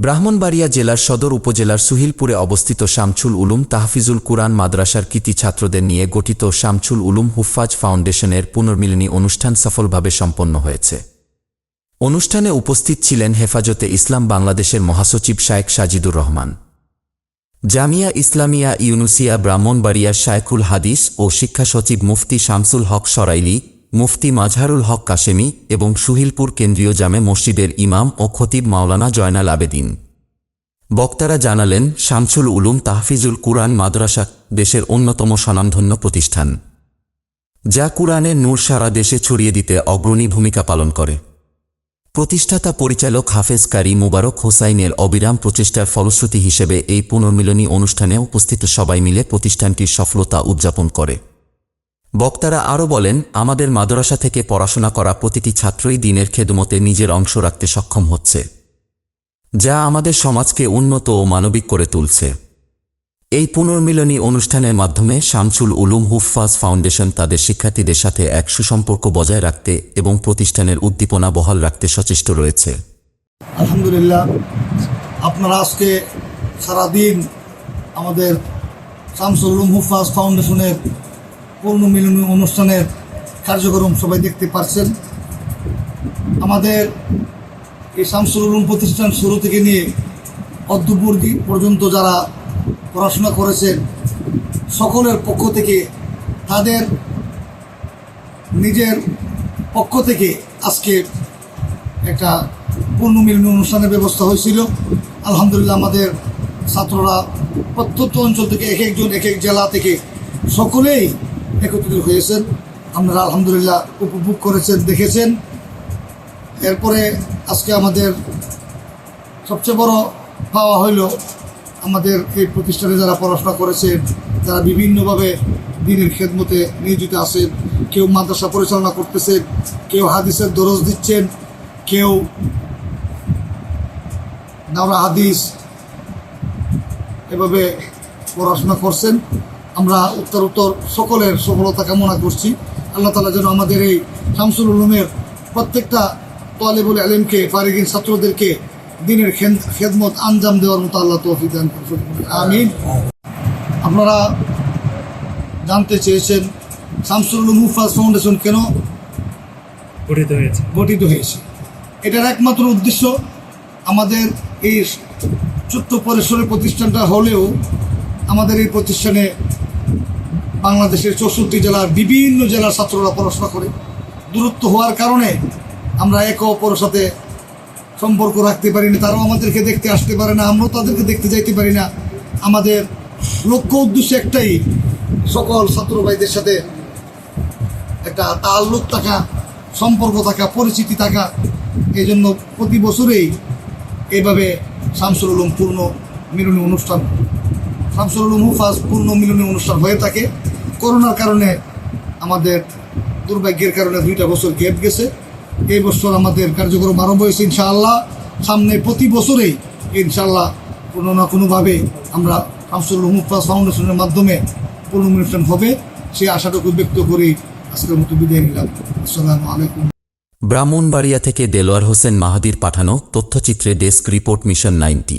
ব্রাহ্মণবাড়িয়া জেলার সদর উপজেলার সুহিলপুরে অবস্থিত শামছুল উলুম তাহফিজুল কুরআন মাদ্রাসার কৃতি ছাত্রদের নিয়ে গঠিত শামছুল উলুম হুফাজ ফাউন্ডেশনের পুনর্মিলনী অনুষ্ঠান সফলভাবে সম্পন্ন হয়েছে। অনুষ্ঠানে উপস্থিত ছিলেন হেফাজতে ইসলাম বাংলাদেশের মহাসচিব শায়েক সাজিদুর রহমান। জামিয়া ইসলামিয়া ইউনুসিয়া ব্রাহ্মণবাড়িয়া শায়খুল হাদিস ও শিক্ষা সচিব মুফতি শামসুল হক সরাইলি মুফতি মাজহারুল হক কাশেমি এবং সুহিলপুর কেন্দ্রীয় জামে মসজিদের ইমাম ও খতিব মাওলানা জয়নাল আবেদিন। বক্তারা জানালেন, শামসুল উলুম তাহফিজুল কুরআন মাদ্রাসা দেশের অন্যতম স্বনামধন্য প্রতিষ্ঠান। যা কুরআনের নূর সারা দেশে ছড়িয়ে দিতে অগ্রণী ভূমিকা পালন করে। প্রতিষ্ঠাতা পরিচালক হাফেজ কারি মুবারক হোসাইনের অবিরাম প্রচেষ্টার ফলশ্রুতি হিসেবে এই পুনর্মিলনী অনুষ্ঠানে উপস্থিত সবাই মিলে প্রতিষ্ঠানটির সফলতা উদযাপন করে। বক্তারা আরও বলেন, আমাদের মাদ্রাসা থেকে পড়াশোনা করা প্রতিটি ছাত্রই দিনের খেদমতে নিজের অংশ রাখতে সক্ষম হচ্ছে, যা আমাদের সমাজকে উন্নত ও মানবিক করে তুলছে। এই পুনর্মিলনী অনুষ্ঠানের মাধ্যমে শামসুল উলুম হুফফাজ ফাউন্ডেশন তাদের শিক্ষার্থীদের সাথে এক সুসম্পর্ক বজায় রাখতে এবং প্রতিষ্ঠানের উদ্দীপনা বহাল রাখতে সচেষ্ট রয়েছে। আলহামদুলিল্লাহ, আপনারা আজকে সারাদিন আমাদের শামসুল উলুম হুফাজ ফাউন্ডেশনের পূর্ণ মিলনী অনুষ্ঠানের কার্যক্রম সবাই দেখতে পারছেন। আমাদের এই শামসুল উলুম প্রতিষ্ঠান শুরু থেকে নিয়ে অদ্যপূর্তি পর্যন্ত যারা পড়াশোনা করেছেন, সকলের পক্ষ থেকে, তাদের নিজের পক্ষ থেকে আজকে একটা পূর্ণ মিলনী অনুষ্ঠানের ব্যবস্থা হয়েছিল। আলহামদুলিল্লাহ আমাদের ছাত্ররা প্রত্যন্ত অঞ্চল থেকে এক একজন এক এক জেলা থেকে সকলেই একত্রিত হয়েছেন। আপনারা আলহামদুলিল্লাহ উপভোগ করেছেন, দেখেছেন। এরপরে আজকে আমাদের সবচেয়ে বড় পাওয়া হইল আমাদের এই প্রতিষ্ঠানে যারা পড়াশোনা করেছেন, যারা বিভিন্নভাবে দিনের খেদমতে নিয়োজিত আছেন, কেউ মাদ্রাসা পরিচালনা করতেছেন, কেউ হাদিসের দরজ দিচ্ছেন, কেউ নাওরা হাদিস এভাবে পড়াশোনা করছেন। আমরা উত্তর উত্তর সকলের সফলতা কামনা করছি। আল্লাহ তালা যেন আমাদের এই শামসুল উলুমের প্রত্যেকটা তোয়ালেবুল আলেমকে ফারিগিন ছাত্রদেরকে দিনের খেদমত আঞ্জাম দেওয়ার মতো আল্লাহ তৌফিক দান আমিন। আপনারা জানতে চেয়েছেন শামসুল উলুম মুফাজ ফাউন্ডেশন কেন গঠিত হয়েছে। গঠিত হয়েছে? এটার একমাত্র উদ্দেশ্য আমাদের এই ছোট্ট পরিসরের প্রতিষ্ঠানটা হলেও আমাদের এই প্রতিষ্ঠানে বাংলাদেশের চৌষট্টি জেলার বিভিন্ন জেলার ছাত্ররা পড়াশোনা করে। দূরত্ব হওয়ার কারণে আমরা একে অপরের সাথে সম্পর্ক রাখতে পারি না তারাও আমাদেরকে দেখতে আসতে পারে না, আমরাও তাদেরকে দেখতে যাইতে পারি না। আমাদের লক্ষ্য উদ্দেশ্য একটাই, সকল ছাত্র ভাইদের সাথে একটা তাল্লুক থাকা, সম্পর্ক থাকা, পরিচিতি থাকা এই জন্য প্রতি বছরেই এইভাবে শামসুল উলুম পূর্ণ মিলনী অনুষ্ঠান শামসুল উলুম হুফাজ পূর্ণ মিলনী অনুষ্ঠান হয়ে থাকে। করোনার কারণে আমাদের দুর্ভাগ্যের কারণে দুইটা বছর গ্যাপ গেছে। এই বছর আমাদের কার্যক্রম আরম্ভ হয়েছে ইনশাআল্লাহ। সামনে প্রতি বছরেই ইনশাআল্লাহ কোনো না কোনোভাবে আমরা শামসুল উলুম হুফাজ ফাউন্ডেশনের মাধ্যমে পূর্ণ অনুষ্ঠান হবে। সেই আশাটুকু ব্যক্ত করেই আজকের মতো বিদায় নিলাম। আসসালামু আলাইকুম। ব্রাহ্মণবাড়িয়া থেকে দেলোয়ার হোসেন মাহাদির পাঠানো তথ্যচিত্রে desk report mission ninety.